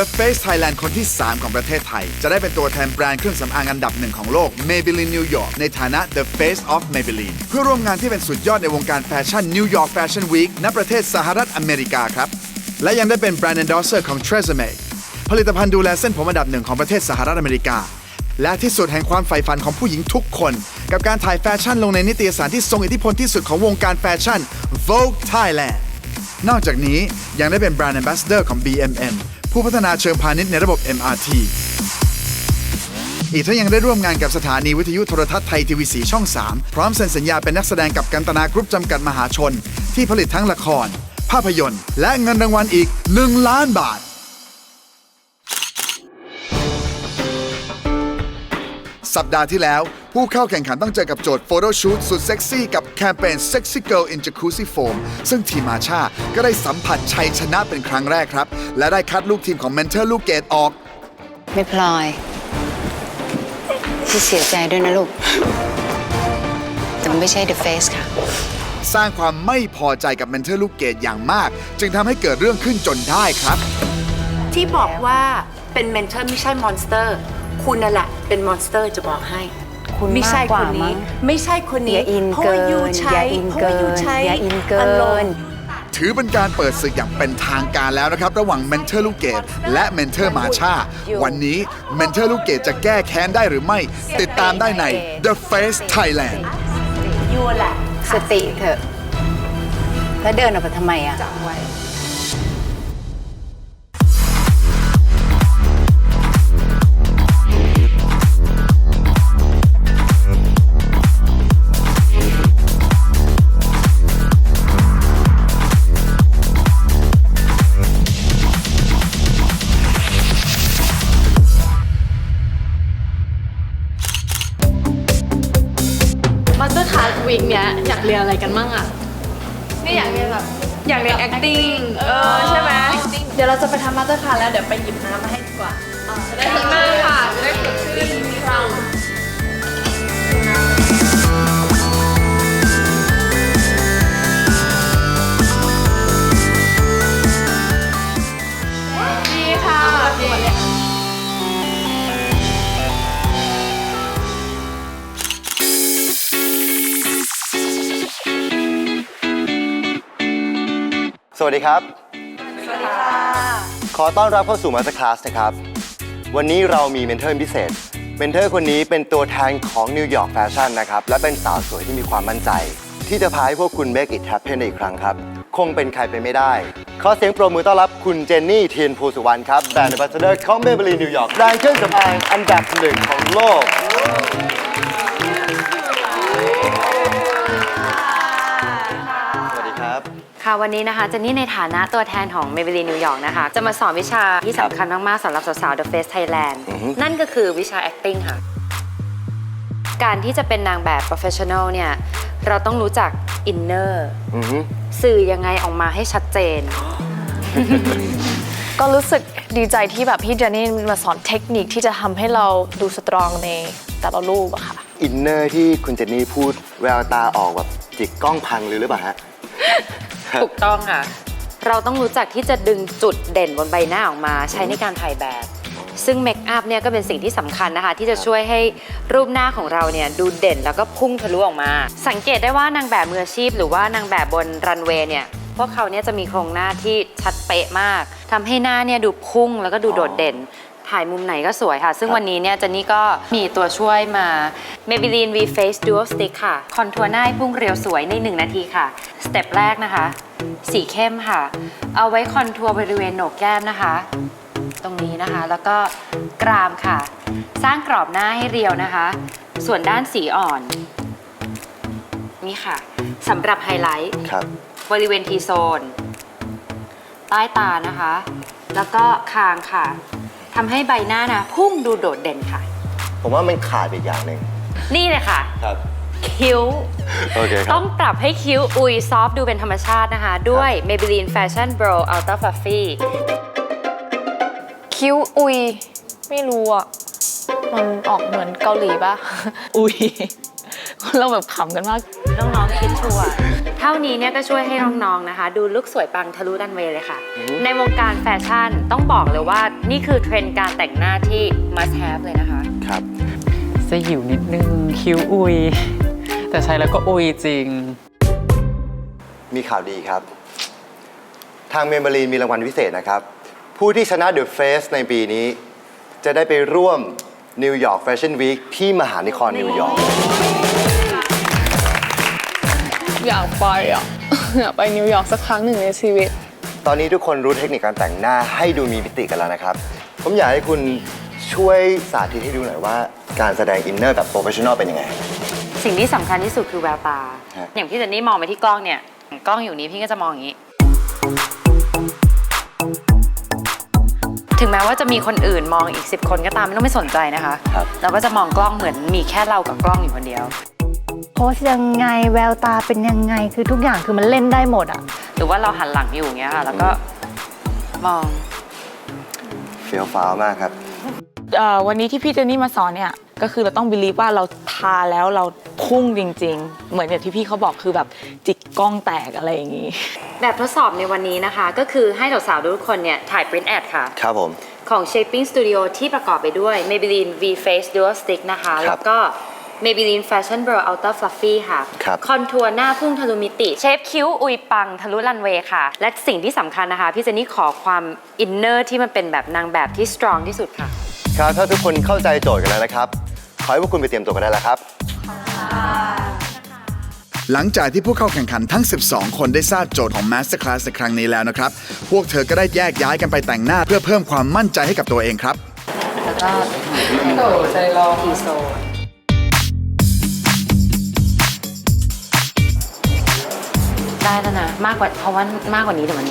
The Face Thailand คนที่ 3 ของประเทศไทย จะได้เป็นตัวแทนแบรนด์เครื่องสำอางอันดับหนึ่งของโลก Maybelline New York ในฐานะ The Face of Maybelline เพื่อร่วมงานที่เป็นสุดยอดในวงการแฟชั่น New York Fashion Week ณประเทศสหรัฐอเมริกาครับ และยังได้เป็นแบรนด์ endorser ของ Tresemme ผลิตภัณฑ์ดูแลเส้นผมอันดับหนึ่งของประเทศสหรัฐอเมริกา และที่สุดแห่งความใฝ่ฝันของผู้หญิงทุกคน กับการถ่ายแฟชั่นลงในนิตยสารที่ทรงอิทธิพลที่สุดของวงการแฟชั่น Vogue Thailand นอกจากนี้ยังได้เป็นแบรนด์ Ambassador ของ BMN ผู้พัฒนาเชิงพาณิชย์ในระบบ MRT อีกทั้งยังได้ร่วมงานกับสถานีวิทยุโทรทัศน์ไทยทีวีสีช่อง 3 พร้อมเซ็นสัญญาเป็นนักแสดงกับกันตนากรุ๊ปจำกัดมหาชน ที่ผลิตทั้งละคร ภาพยนตร์ และเงินรางวัลอีก 1 ล้านบาท สัปดาห์ที่แล้ว ผู้เข้าแข่งขันต้องเจอกับโจทย์โฟโต้ชูตสุดเซ็กซี่กับแคมเปญ Sexy Girl in Jacuzzi Foam ซึ่งทีมมาชาก็ได้สัมผัสชัยชนะเป็นครั้งแรกครับ และได้คัดลูกทีมของเมนเทอร์ลูกเกดออกไม่พลอยที่เสียใจด้วยนะลูก แต่มันไม่ใช่ The Face ค่ะ สร้างความไม่พอใจกับเมนเทอร์ลูกเกดอย่างมาก จึงทำให้เกิดเรื่องขึ้นจนได้ครับ ที่บอกว่าเป็นเมนเทอร์ไม่ใช่มอนสเตอร์ คุณนั่นแหละเป็นมอนสเตอร์จะบอกให้ คุณไม่ใช่มากกคว่านมั้นี้ง ไม่ใช่คนอนี้ย่าอินเพราะเกิว่านยูอใช้ย่าอินเพราะเกิว่ายูนใช้อย่าอินเกิอารมนณ์ ถือเป็นการเปิดศึกอย่างเป็นทางการแล้วนะครับ ระหว่างเมนเทอร์ลูกเกดและเมนเทอร์มาชาวันนี้เมนเทอร์ลูกเกดจะแก้แค้นได้หรือไม่ ติดตามได้ใน The Face Thailand ยูแหละ สติเถอะ แล้วเดินออกไปทำไมอะมาส เนี้ยอยากเรียนอะไรกันมั่งอะนี่อยากเรียนแบบ อยากเรียน acting เออใช่ไหมเดี๋ยวเราจะไปทำมาสเตอร์คลาสแล้วเดี๋ยวไปหยิบน้ำมาให้ดีกว่าจะได้ฝึกมากค่ะ จะได้ฝึกขึ้นมีพลัง วัสดีครับ สวัสดีค่ะ ขอต้อนรับเข้าสู่ Master Class นะครับ วันนี้เรามีเมนเทอร์พิเศษ เมนเทอร์คนนี้เป็นตัวแทนของ New York Fashion นะครับ และเป็นสาวสวยที่มีความมั่นใจ ที่จะพาให้พวกคุณ make it happen ในอีกครั้งครับ คงเป็นใครไปไม่ได้ ขอเสียงปรบมือต้อนรับคุณเจนนี่เทียนภูสุวรรณครับแบรนด์ Ambassador ของ Maybelline New York แบรนด์เครื่องสำอางอันดับหนึ่งของโลก ครับค่ะวันนี้นะคะเจนนี่ในฐานะตัวแทนของ Maybelline New York นะคะ จะมาสอนวิชาที่สำคัญมาก ๆสำหรับสาวๆ The Face Thailand อือฮึ นั่นก็คือวิชา acting ค่ะ การที่จะเป็นนางแบบ professional เนี่ย เราต้องรู้จัก inner อือฮึสื่อยังไงออกมาให้ชัดเจน ก็รู้สึกดีใจที่แบบพี่เจนนี่มาสอนเทคนิคที่จะทำให้เราดูสตรองในแต่ละรูปอะค่ะ อินเนอร์ที่คุณเจนนี่พูดแววตาออกแบบจิกกล้องพังเลยหรือเปล่าฮะ ถูกต้องค่ะ เราต้องรู้จักที่จะดึงจุดเด่นบนใบหน้าออกมาใช้ในการถ่ายแบบ ซึ่งเมคอัพเนี่ยก็เป็นสิ่งที่สำคัญนะคะ ที่จะช่วยให้รูปหน้าของเราเนี่ยดูเด่นแล้วก็พุ่งทะลุออกมา สังเกตได้ว่านางแบบมืออาชีพ หรือว่านางแบบบนรันเวย์เนี่ยพวกเขาเนี่ยจะมีโครงหน้าที่ชัดเป๊ะมากทำให้หน้าเนี่ยดูพุ่งแล้วก็ดูโดดเด่น ถ่ายมุมไหนก็สวยค่ะ ซึ่งวันนี้เนี่ยเจนนี่ก็มีตัวช่วยมา Maybelline V Face Dual Stick ค่ะ คอนทัวร์หน้าให้พุ่งเรียวสวยใน 1 นาทีค่ะ สเต็ปแรกนะคะ สีเข้มค่ะ เอาไว้คอนทัวร์บริเวณโหนกแก้มนะคะ ตรงนี้นะคะ แล้วก็กรามค่ะ สร้างกรอบหน้าให้เรียวนะคะ ส่วนด้านสีอ่อน นี่ค่ะสำหรับไฮไลท์ ครับ บริเวณทีโซน ใต้ตานะคะ แล้วก็คางค่ะทำให้ใบหน้านะ พุ่งดูโดดเด่นค่ะ ผมว่ามันขาดอีกอย่างหนึ่งนี่เลยค่ะ ครับ คิ้ว โอเคครัต้บองปรับให้คิ้วอุยซอฟต์ดูเป็นธรรมชาตินะคะ ด้วย Maybelline Fashion Brow Ultra Fluffy คิ้วอุย ไม่รู้อะ มันออกเหมือนเกาหลีปะอุยเราแบบขำกันมาก น้องๆคิดชัวร์เท่านี้เนี่ยก็ช่วยให้น้องๆนะคะ ดูลุคสวยปังทะลุดันเวย์เลยค่ะ ในวงการแฟชั่นต้องบอกเลยว่านี่คือเทรนด์การแต่งหน้าที่ must have เลยนะคะ ครับสยิวนิดนึง คิ้วอุย แต่ใช้แล้วก็อุยจริง มีข่าวดีครับ ทางเมมเบอรีนมีรางวัลพิเศษนะครับ ผู้ที่ชนะ The Face ในปีนี้ จะได้ไปร่วมนิวยอร์กแฟชั่นวีคที่มหานครนิวยอร์ก อยากไปอะ อยากไปนิวยอร์กสักครั้งหนึ่งในชีวิต ตอนนี้ทุกคนรู้เทคนิคการแต่งหน้าให้ดูมีมิติกันแล้วนะครับ ผมอยากให้คุณช่วยสาธิตให้ดูหน่อยว่า การแสดงอินเนอร์แบบโปรเฟชชั่นอลเป็นยังไง สิ่งที่สำคัญที่สุดคือแววตา ฮะ อย่างพี่เจนนี่มองไปที่กล้องเนี่ย กล้องอยู่นี้พี่ก็จะมองอย่างนี้ ถึงแม้ว่าจะมีคนอื่นมองอีก 10 คนก็ตามไม่ต้องไม่สนใจนะคะ ครับ เราก็จะมองกล้องเหมือนมีแค่เรากับกล้องอยู่คนเดียว โพสยังไงแววตาเป็นยังไงคือทุกอย่างคือมันเล่นได้หมดอะ หรือว่าเราหันหลังอยู่อย่างเงี้ยค่ะ แล้วก็มอง เฟี้ยวฟ้าวมากครับ เอ่อวันนี้ที่พี่เจนนี่มาสอนเนี่ย ก็คือเราต้องบิลีฟว่าเราทาแล้วเรา พุ่งจริง ๆ เหมือนอย่างที่พี่เขาบอกคือแบบจิกกล้องแตกอะไรอย่างนี้ แบบทดสอบในวันนี้นะคะ ก็คือให้สาวๆทุกคนเนี่ยถ่าย print ad ค่ะ ครับผม ของ Shaping Studio ที่ประกอบไปด้วย Maybelline V Face Dual Stick นะคะครับแล้วก็ Maybelline Fashion Brow Ultra Fluffy ค่ะครับคอนทัวร์หน้าพุ่งทะลุมิติ เชฟคิ้ว อุยปัง ทะลุรันเวย์ค่ะ และสิ่งที่สำคัญนะคะ พี่เจนนี่ขอความอินเนอร์ที่มันเป็นแบบนางแบบที่สตรองที่สุดค่ะ ครับถ้าทุกคนเข้าใจโจทย์กันแล้วนะครับ ขอให้พวกคุณไปเตรียมตัวกันได้แล้วครับ หลังจากที่ผู้เข้าแข่งขันทั้ง 12 คนได้ทราบโจทย์ของ Masterclass ในครั้งนี้แล้วนะครับ พวกเธอก็ได้แยกย้ายกันไปแต่งหน้าเพื่อเพิ่มความมั่นใจให้กับตัวเองครับ แล้วก็ใจรอทีโซได้แล้วนะ มากกว่าเพราะว่ามากกว่านี้เดี๋ยวมัน